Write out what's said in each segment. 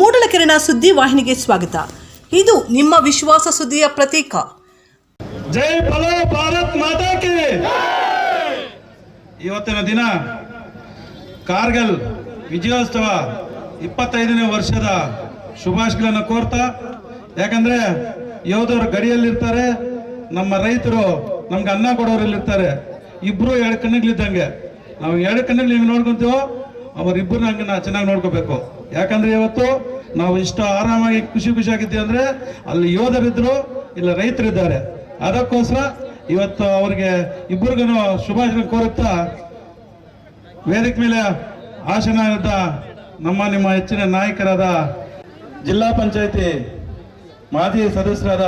ಮೂಡಲಕೆರೆನ ಸುದ್ದಿ ವಾಹಿನಿಗೆ ಸ್ವಾಗತ. ಇದು ನಿಮ್ಮ ವಿಶ್ವಾಸ ಸುದ್ದಿಯ ಪ್ರತೀಕ. ಜೈ ಬಲೋ ಭಾರತ್ ಮಾತಾ ಕಿ ಇವತ್ತಿನ ದಿನ ಕಾರ್ಗಲ್ ವಿಜಯೋತ್ಸವ ಇಪ್ಪತ್ತೈದನೇ ವರ್ಷದ ಶುಭಾಶಯಗಳನ್ನು ಕೋರ್ತಾ, ಯಾಕಂದ್ರೆ ಯೋಧರು ಗಡಿಯಲ್ಲಿರ್ತಾರೆ, ನಮ್ಮ ರೈತರು ನಮ್ಗೆ ಅನ್ನ ಕೊಡೋರಲ್ಲಿರ್ತಾರೆ. ಇಬ್ರು ಎರಡು ಕಣ್ಣುಗಳಿದ್ದಂಗೆ ನಾವು ಎರಡು ಕಣ್ಣಿಗಳು ಹಿಂಗೆ ನೋಡ್ಕೊಂತೀವೋ ಅವರಿಬ್ಬರನ್ನ ನಾವು ಚೆನ್ನಾಗಿ ನೋಡ್ಕೋಬೇಕು. ಯಾಕಂದ್ರೆ ಇವತ್ತು ನಾವು ಇಷ್ಟು ಆರಾಮಾಗಿ ಖುಷಿ ಖುಷಿಯಾಗಿದ್ದೀವಿ ಅಂದರೆ ಅಲ್ಲಿ ಯೋಧರಿದ್ರು, ಇಲ್ಲ ರೈತರಿದ್ದಾರೆ. ಅದಕ್ಕೋಸ್ಕರ ಇವತ್ತು ಅವರಿಗೆ ಇಬ್ಬರಿಗೂ ಶುಭಾಶಯ ಕೋರುತ್ತಾ ವೇದಿಕೆ ಮೇಲೆ ಆಸನ ನಮ್ಮ ನಿಮ್ಮ ಹೆಚ್ಚಿನ ನಾಯಕರಾದ ಜಿಲ್ಲಾ ಪಂಚಾಯಿತಿ ಮಾಜಿ ಸದಸ್ಯರಾದ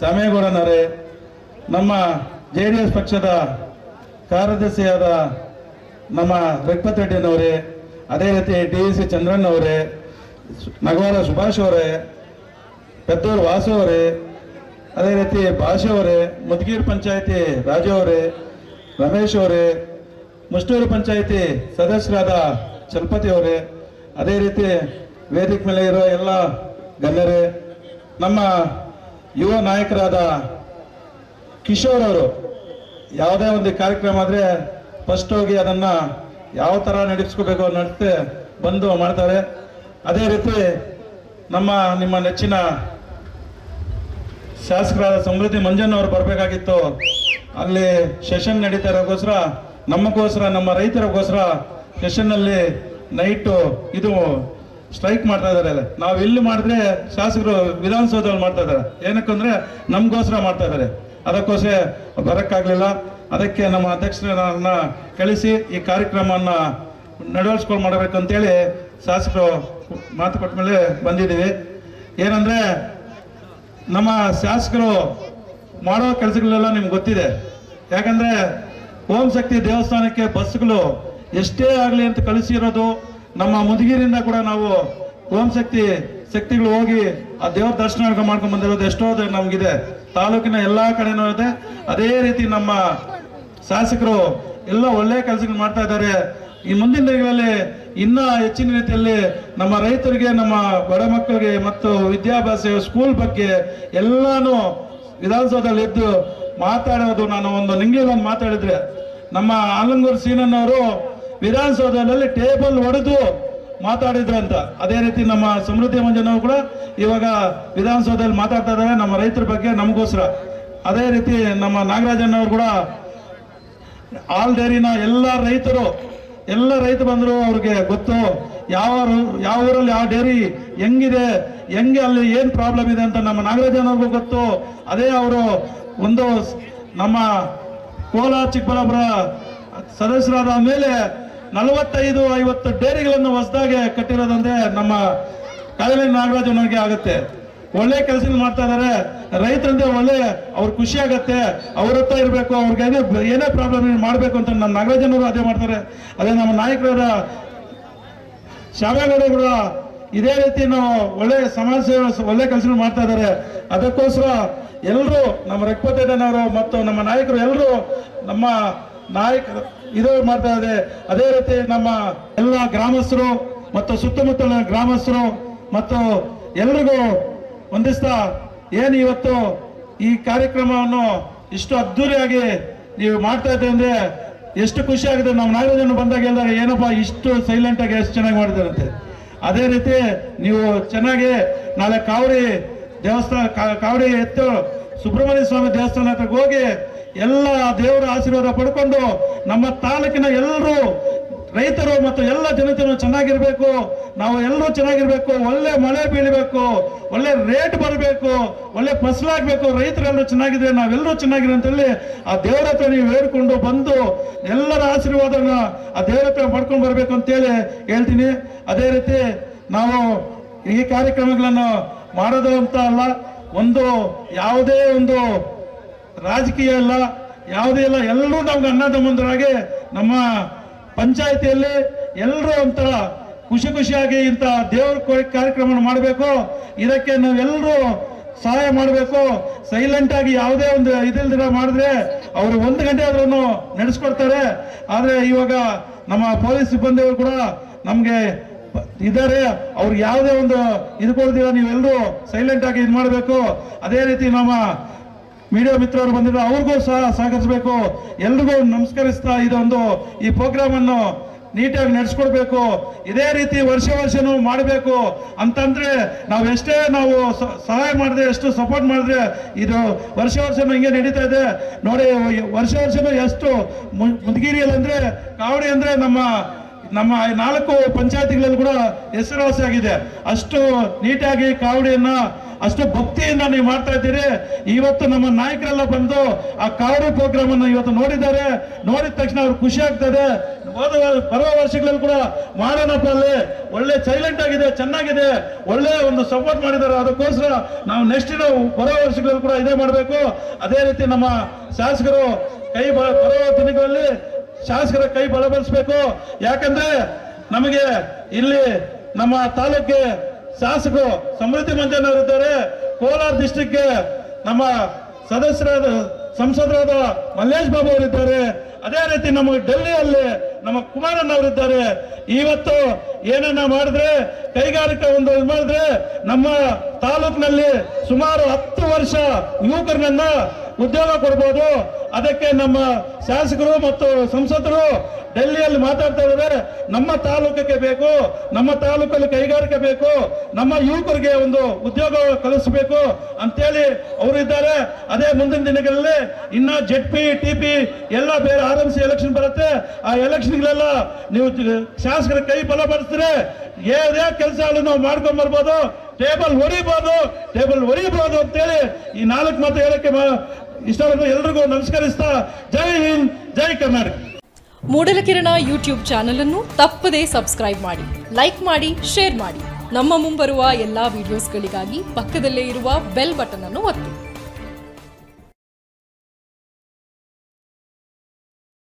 ಸಾಮೇಗೌಡನವರೇ ನಮ್ಮ ಜೆ ಪಕ್ಷದ ಕಾರ್ಯದರ್ಶಿಯಾದ ನಮ್ಮ ರಘುಪತ್ ರೆಡ್ಡಿನವರೇ, ಅದೇ ರೀತಿ ಡಿ ಸಿ ಚಂದ್ರನ್ ಅವರೇ ನಗವಾರ ಸುಭಾಷ್ ಅವರೇ, ಪೆದ್ದೂರು ವಾಸು ಅವರೇ, ಅದೇ ರೀತಿ ಭಾಷೆ ಅವರೇ, ಮುದ್ಗೀರ್ ಪಂಚಾಯತಿ ರಾಜು ಅವರೇ, ರಮೇಶ್ ಅವರೇ, ಮುಷ್ಟೂರು ಪಂಚಾಯತಿ ಸದಸ್ಯರಾದ ಚಲಪತಿ ಅವರೇ, ಅದೇ ರೀತಿ ವೇದಿಕೆ ಮೇಲೆ ಇರೋ ಎಲ್ಲ ಗಣ್ಯರೇ, ನಮ್ಮ ಯುವ ನಾಯಕರಾದ ಕಿಶೋರ್ ಅವರು, ಯಾವುದೇ ಒಂದು ಕಾರ್ಯಕ್ರಮ ಆದರೆ ಫಸ್ಟ್ ಹೋಗಿ ಅದನ್ನು ಯಾವ ಥರ ನಡೆಸ್ಕೋಬೇಕು ನಡೆಸಿ ಬಂದು ಮಾಡ್ತಾರೆ. ಅದೇ ರೀತಿ ನಮ್ಮ, ನಿಮ್ಮ ನೆಚ್ಚಿನ ಶಾಸಕರಾದ ಸಮೃದ್ಧಿ ಮಂಜನ್ ಅವರು ಬರಬೇಕಾಗಿತ್ತು. ಅಲ್ಲಿ ಸೆಷನ್ ನಡೀತಾ ಇರೋಕ್ಕೋಸ್ಕರ, ನಮಗೋಸ್ಕರ, ನಮ್ಮ ರೈತರಿಗೋಸ್ಕರ ಸೆಷನ್ನಲ್ಲಿ ನೈಟು ಇದು ಸ್ಟ್ರೈಕ್ ಮಾಡ್ತಾ ಇದ್ದಾರೆ. ನಾವು ಇಲ್ಲಿ ಮಾಡಿದ್ರೆ ಶಾಸಕರು ವಿಧಾನಸೌಧದಲ್ಲಿ ಮಾಡ್ತಾ ಇದ್ದಾರೆ. ಏನಕ್ಕಂದ್ರೆ ನಮಗೋಸ್ಕರ ಮಾಡ್ತಾ ಇದ್ದಾರೆ. ಅದಕ್ಕೋಸ್ಕರ ಬರೋಕ್ಕಾಗಲಿಲ್ಲ. ಅದಕ್ಕೆ ನಮ್ಮ ಅಧ್ಯಕ್ಷರನ್ನ ಕಳಿಸಿ ಈ ಕಾರ್ಯಕ್ರಮವನ್ನು ನಡವಳಿಸ್ಕೊಂಡು ಮಾಡಬೇಕಂತೇಳಿ ಶಾಸಕರು ಮಾತು ಕೊಟ್ಟ ಮೇಲೆ ಬಂದಿದ್ದೀವಿ. ಏನಂದ್ರೆ ನಮ್ಮ ಶಾಸಕರು ಮಾಡೋ ಕೆಲಸಗಳೆಲ್ಲ ನಿಮ್ಗೆ ಗೊತ್ತಿದೆ. ಯಾಕಂದ್ರೆ ಓಂ ಶಕ್ತಿ ದೇವಸ್ಥಾನಕ್ಕೆ ಬಸ್ಗಳು ಎಷ್ಟೇ ಆಗಲಿ ಅಂತ ಕಳಿಸಿರೋದು ನಮ್ಮ ಮುದುಗಿರಿಂದ ಕೂಡ ನಾವು ಓಂ ಶಕ್ತಿ ಶಕ್ತಿಗಳು ಹೋಗಿ ಆ ದೇವ್ರ ದರ್ಶನ ಮಾಡ್ಕೊಂಡು ಬಂದಿರೋದು ಎಷ್ಟೋ ನಮಗಿದೆ. ತಾಲೂಕಿನ ಎಲ್ಲಾ ಕಡೆನೂ ಇದೆ. ಅದೇ ರೀತಿ ನಮ್ಮ ಶಾಸಕರು ಎಲ್ಲ ಒಳ್ಳೆ ಕೆಲಸಗಳು ಮಾಡ್ತಾ ಇದ್ದಾರೆ. ಈ ಮುಂದಿನ ದಿನಗಳಲ್ಲಿ ಇನ್ನ ಹೆಚ್ಚಿನ ರೀತಿಯಲ್ಲಿ ನಮ್ಮ ರೈತರಿಗೆ, ನಮ್ಮ ಬಡ ಮಕ್ಕಳಿಗೆ ಮತ್ತು ವಿದ್ಯಾಭ್ಯಾಸ ಸ್ಕೂಲ್ ಬಗ್ಗೆ ಎಲ್ಲಾನು ವಿಧಾನಸೌಧದಲ್ಲಿ ಎದ್ದು ಮಾತಾಡೋದು ನಾನು ಒಂದು ನಿಂಗೆ ಒಂದು ಮಾತಾಡಿದ್ರೆ. ನಮ್ಮ ಆಲಂಗೂರು ಸೀನನ್ನವರು ವಿಧಾನಸೌಧದಲ್ಲಿ ಟೇಬಲ್ ಹೊಡೆದು ಅಂತ. ಅದೇ ರೀತಿ ನಮ್ಮ ಸಮೃದ್ಧಿ ಮಂಜನವರು ಕೂಡ ಇವಾಗ ವಿಧಾನಸೌಧದಲ್ಲಿ ಮಾತಾಡ್ತಾ ಇದ್ದಾರೆ ನಮ್ಮ ರೈತರ ಬಗ್ಗೆ ನಮಗೋಸ್ಕರ. ಅದೇ ರೀತಿ ನಮ್ಮ ನಾಗರಾಜಣ್ಣವರು ಕೂಡ ಹಾಲ್ ಡೈರಿನ ಎಲ್ಲ ರೈತರು, ಎಲ್ಲ ರೈತ ಬಂದರು ಅವ್ರಿಗೆ ಗೊತ್ತು, ಯಾವ ಯಾವ ಊರಲ್ಲಿ ಯಾವ ಡೇರಿ ಹೆಂಗಿದೆ, ಹೆಂಗೆ ಅಲ್ಲಿ ಏನು ಪ್ರಾಬ್ಲಮ್ ಇದೆ ಅಂತ ನಮ್ಮ ನಾಗರಾಜನವ್ರಿಗೂ ಗೊತ್ತು. ಅದೇ ಅವರು ಒಂದು ನಮ್ಮ ಕೋಲಾರ ಚಿಕ್ಕಬಳ್ಳಾಪುರ ಸದಸ್ಯರಾದ ಮೇಲೆ ನಲವತ್ತೈದು, ಐವತ್ತು ಡೇರಿಗಳನ್ನು ಹೊಸದಾಗಿ ಕಟ್ಟಿರೋದಂದ್ರೆ ನಮ್ಮ ಕಾಯಿಲೆ ನಾಗರಾಜನವ್ರಿಗೆ ಆಗುತ್ತೆ. ಒಳ್ಳೆ ಕೆಲಸ ಮಾಡ್ತಾ ಇದಾರೆ. ರೈತರಂದ್ರೆ ಒಳ್ಳೆ, ಅವ್ರ ಖುಷಿ ಆಗತ್ತೆ, ಅವ್ರ ಹತ್ರ ಇರಬೇಕು, ಅವ್ರಿಗೆ ಏನೇ ಪ್ರಾಬ್ಲಮ್ ಮಾಡಬೇಕು ಅಂತ ನಮ್ಮ ನಾಗರಾಜನವರು ಅದೇ ಮಾಡ್ತಾರೆ. ಅದೇ ನಮ್ಮ ನಾಯಕರಾದ ಶಾವೇಗೌಡ ಕೂಡ ಇದೇ ರೀತಿ ನಾವು ಒಳ್ಳೆ ಸಮಾಜ ಸೇವೆ, ಒಳ್ಳೆ ಕೆಲಸ ಮಾಡ್ತಾ ಇದ್ದಾರೆ ಅದಕ್ಕೋಸ್ಕರ ಎಲ್ಲರೂ ನಮ್ಮ ರಘುಪತಯ್ಯನವರು ಮತ್ತು ನಮ್ಮ ನಾಯಕರು ಎಲ್ಲರೂ ನಮ್ಮ ನಾಯಕರು ಇದು ಮಾಡ್ತಾ ಇದೆ ಅದೇ ರೀತಿ ನಮ್ಮ ಎಲ್ಲ ಗ್ರಾಮಸ್ಥರು ಮತ್ತು ಸುತ್ತಮುತ್ತಲಿನ ಗ್ರಾಮಸ್ಥರು ಮತ್ತು ಎಲ್ರಿಗೂ ವಂದಿಸ್ತಾ ಏನು ಇವತ್ತು ಈ ಕಾರ್ಯಕ್ರಮವನ್ನು ಇಷ್ಟು ಅದ್ಧೂರಿಯಾಗಿ ನೀವು ಮಾಡ್ತಾ ಇದ್ದೆ ಅಂದ್ರೆ ಎಷ್ಟು ಖುಷಿ ಆಗಿದೆ ನಾವು ನಾಗರಾಜನ ಬಂದಾಗ ಹೇಳಿದಾಗ, ಏನಪ್ಪ, ಇಷ್ಟು ಸೈಲೆಂಟ್ ಆಗಿ ಎಷ್ಟು ಚೆನ್ನಾಗಿ ಮಾಡಿದಾರಂತೆ ಅದೇ ರೀತಿ ನೀವು ಚೆನ್ನಾಗಿ ನಾಳೆ ಕಾವಡಿ ದೇವಸ್ಥಾನ ಕಾವಡಿ ಎತ್ತು ಸುಬ್ರಹ್ಮಣ್ಯ ಸ್ವಾಮಿ ದೇವಸ್ಥಾನ ಹತ್ರ ಹೋಗಿ ಎಲ್ಲ ದೇವರ ಆಶೀರ್ವಾದ ಪಡ್ಕೊಂಡು ನಮ್ಮ ತಾಲೂಕಿನ ಎಲ್ಲರೂ ರೈತರು ಮತ್ತು ಎಲ್ಲ ಜನತೆಯನ್ನು ಚೆನ್ನಾಗಿರಬೇಕು. ನಾವು ಎಲ್ಲರೂ ಚೆನ್ನಾಗಿರ್ಬೇಕು. ಒಳ್ಳೆ ಮಳೆ ಬೀಳಬೇಕು. ಒಳ್ಳೆ ರೇಟ್ ಬರಬೇಕು. ಒಳ್ಳೆ ಫಸಲಾಗಬೇಕು. ರೈತರೆಲ್ಲರೂ ಚೆನ್ನಾಗಿದ್ರೆ ನಾವೆಲ್ಲರೂ ಚೆನ್ನಾಗಿರೋ ಅಂತೇಳಿ ಆ ದೇವರ ನೀವು ಹೇಳ್ಕೊಂಡು ಬಂದು ಎಲ್ಲರ ಆಶೀರ್ವಾದನ ಆ ದೇವರ ಹತ್ರ ಪಡ್ಕೊಂಡು ಬರಬೇಕು ಅಂತೇಳಿ ಹೇಳ್ತೀನಿ. ಅದೇ ರೀತಿ ನಾವು ಈ ಕಾರ್ಯಕ್ರಮಗಳನ್ನು ಮಾಡೋದು ಅಂತ ಅಲ್ಲ, ಒಂದು ಯಾವುದೇ ಒಂದು ರಾಜಕೀಯ ಇಲ್ಲ ಯಾವುದೇ ಇಲ್ಲ ಎಲ್ಲರೂ ನಮ್ಗೆ ಅನ್ನದಮ್ಮಂದರಾಗಿ ನಮ್ಮ ಪಂಚಾಯತಿಯಲ್ಲಿ ಎಲ್ಲರೂ ಒಂಥರ ಖುಷಿ ಖುಷಿಯಾಗಿ ಇಂಥ ದೇವ್ರ ಕಾರ್ಯಕ್ರಮ ಮಾಡಬೇಕು. ಇದಕ್ಕೆ ನಾವೆಲ್ಲರೂ ಸಹಾಯ ಮಾಡಬೇಕು. ಸೈಲೆಂಟ್ ಆಗಿ ಯಾವುದೇ ಒಂದು ಇದಿಲ್ದಿರ ಮಾಡಿದ್ರೆ ಅವರು ಒಂದು ಗಂಟೆ ಆದ್ರೂ ನಡೆಸ್ಕೊಡ್ತಾರೆ. ಆದರೆ ಇವಾಗ ನಮ್ಮ ಪೊಲೀಸ್ ಸಿಬ್ಬಂದಿಯವರು ಕೂಡ ನಮಗೆ ಇದ್ದಾರೆ. ಅವ್ರಿಗೆ ಯಾವುದೇ ಒಂದು ಇದು ಕೊಡ್ದಿರ ನೀವೆಲ್ಲರೂ ಸೈಲೆಂಟ್ ಆಗಿ ಇದು ಮಾಡಬೇಕು ಅದೇ ರೀತಿ ನಮ್ಮ ಮೀಡಿಯಾ ಮಿತ್ರರು ಬಂದಿದ್ರು ಅವ್ರಿಗೂ ಸಹ ಸಹಕರಿಸಬೇಕು. ಎಲ್ರಿಗೂ ನಮಸ್ಕರಿಸ್ತಾ ಇದೊಂದು ಈ ಪ್ರೋಗ್ರಾಮ್ ಅನ್ನು ನೀಟಾಗಿ ನಡೆಸ್ಕೊಡ್ಬೇಕು. ಇದೇ ರೀತಿ ವರ್ಷ ವರ್ಷನೂ ಮಾಡಬೇಕು ಅಂತಂದ್ರೆ ನಾವು ಎಷ್ಟೇ ನಾವು ಸಹಾಯ ಮಾಡಿದ್ರೆ, ಎಷ್ಟು ಸಪೋರ್ಟ್ ಮಾಡಿದ್ರೆ ಇದು ವರ್ಷ ವರ್ಷನೂ ಹಿಂಗೆ ನಡೀತಾ ಇದೆ. ನೋಡಿ, ವರ್ಷ ವರ್ಷನೂ ಎಷ್ಟು ಮುದ್ಗಿರಿಯಲ್ಲಿ ಅಂದ್ರೆ, ಕಾವಡಿ ಅಂದ್ರೆ ನಮ್ಮ ನಮ್ಮ ನಾಲ್ಕು ಪಂಚಾಯತಿಗಳಲ್ಲಿ ಕೂಡ ಹೆಸರುವಾಸಿಯಾಗಿದೆ. ಅಷ್ಟು ನೀಟಾಗಿ ಕಾವಡಿಯನ್ನ ಅಷ್ಟು ಭಕ್ತಿಯಿಂದ ನೀವು ಮಾಡ್ತಾ ಇದ್ದೀರಿ. ಇವತ್ತು ನಮ್ಮ ನಾಯಕರೆಲ್ಲ ಬಂದು ಆ ಕಾವಡಿ ಪ್ರೋಗ್ರಾಮ್ ಅನ್ನು ಇವತ್ತು ನೋಡಿದ್ದಾರೆ. ನೋಡಿದ ತಕ್ಷಣ ಅವ್ರು ಖುಷಿ ಆಗ್ತದೆ. ಬರುವ ವರ್ಷಗಳಲ್ಲಿ ಕೂಡ ಮಾಡೋಣಪ್ಪ ಅಲ್ಲಿ ಒಳ್ಳೆ ಸೈಲೆಂಟ್ ಆಗಿದೆ, ಚೆನ್ನಾಗಿದೆ, ಒಳ್ಳೆ ಒಂದು ಸಪೋರ್ಟ್ ಮಾಡಿದ್ದಾರೆ. ಅದಕ್ಕೋಸ್ಕರ ನಾವು ನೆಕ್ಸ್ಟ್ ಬರೋ ವರ್ಷಗಳಲ್ಲಿ ಕೂಡ ಇದೇ ಮಾಡಬೇಕು. ಅದೇ ರೀತಿ ನಮ್ಮ ಶಾಸಕರು ಕೈ ಬರುವ ದಿನಗಳಲ್ಲಿ ಶಾಸಕರ ಕೈ ಬಲಪಡಿಸಬೇಕು ಯಾಕಂದ್ರೆ ನಮಗೆ ಇಲ್ಲಿ ನಮ್ಮ ತಾಲೂಕಿಗೆ ಶಾಸಕರು ಸಮೃದ್ಧಿ ಮಂಜನ್ ಮಂಜನವರಿದ್ದಾರೆ ಕೋಲಾರ ಡಿಸ್ಟಿಕ್ಗೆ ನಮ್ಮ ಸದಸ್ಯರಾದ, ಸಂಸದರಾದ ಮಲ್ಲೇಶ್ ಬಾಬು ಅವರಿದ್ದಾರೆ. ಅದೇ ರೀತಿ ನಮ್ಮ ಡೆಲ್ಲಿಯಲ್ಲಿ ನಮ್ಮ ಕುಮಾರಣ್ಣ ಅವರಿದ್ದಾರೆ. ಇವತ್ತು ಏನನ್ನ ಮಾಡಿದ್ರೆ, ಕೈಗಾರಿಕಾ ಒಂದು ಮಾಡಿದ್ರೆ, ನಮ್ಮ ತಾಲೂಕಿನಲ್ಲಿ ಸುಮಾರು ಹತ್ತು ವರ್ಷ ಯುವಕರನ್ನ ಉದ್ಯೋಗ ಕೊಡ್ಬೋದು. ಅದಕ್ಕೆ ನಮ್ಮ ಶಾಸಕರು ಮತ್ತು ಸಂಸದರು ಡೆಲ್ಲಿಯಲ್ಲಿ ಮಾತಾಡ್ತಾ ಇದ್ದಾರೆ. ನಮ್ಮ ತಾಲೂಕಿಗೆ ಬೇಕು, ನಮ್ಮ ತಾಲೂಕಲ್ಲಿ ಕೈಗಾರಿಕೆ ಬೇಕು, ನಮ್ಮ ಯುವಕರಿಗೆ ಒಂದು ಉದ್ಯೋಗ ಕಲಿಸಬೇಕು ಅಂತೇಳಿ ಅವರು ಇದ್ದಾರೆ. ಅದೇ ಮುಂದಿನ ದಿನಗಳಲ್ಲಿ ಇನ್ನ ಜೆಡ್ ಪಿ ಟಿ ಪಿ ಎಲ್ಲ ಬೇರೆ ಆರ್ ಎಂ ಸಿ ಎಲೆಕ್ಷನ್ ಬರುತ್ತೆ. ಆ ಎಲೆಕ್ಷನ್ಗಳೆಲ್ಲ ನೀವು ಶಾಸಕರ ಕೈ ಬಲಪಡಿಸಿದ್ರೆ ಏನೇ ಕೆಲಸ ನಾವು ಮಾಡ್ಕೊಂಡ್ ಬರ್ಬೋದು. ಟೇಬಲ್ ಹೊಡಿಬೋದು ಟೇಬಲ್ ಹೊಡಿಬೋದು ಅಂತೇಳಿ ಈ ನಾಲ್ಕು ಮಾತು ಹೇಳಕ್ಕೆ ಇಷ್ಟಪಟ್ಟು ಎಲ್ರಿಗೂ ನಮಸ್ಕರಿಸ್ತಾ ಜೈ ಹಿಂದ್, ಜೈ ಕರ್ನಾಟಕ. ಮೂಡಲಕಿರಣ ಯೂಟ್ಯೂಬ್ ಚಾನೆಲ್ ಅನ್ನು ತಪ್ಪದೇ ಸಬ್ಸ್ಕ್ರೈಬ್ ಮಾಡಿ, ಲೈಕ್ ಮಾಡಿ, ಶೇರ್ ಮಾಡಿ. ನಮ್ಮ ಮುಂಬರುವ ಎಲ್ಲಾ ವಿಡಿಯೋಸ್ಗಳಿಗಾಗಿ ಪಕ್ಕದಲ್ಲೇ ಇರುವ ಬೆಲ್ ಬಟನ್ ಅನ್ನು ಒತ್ತಿ.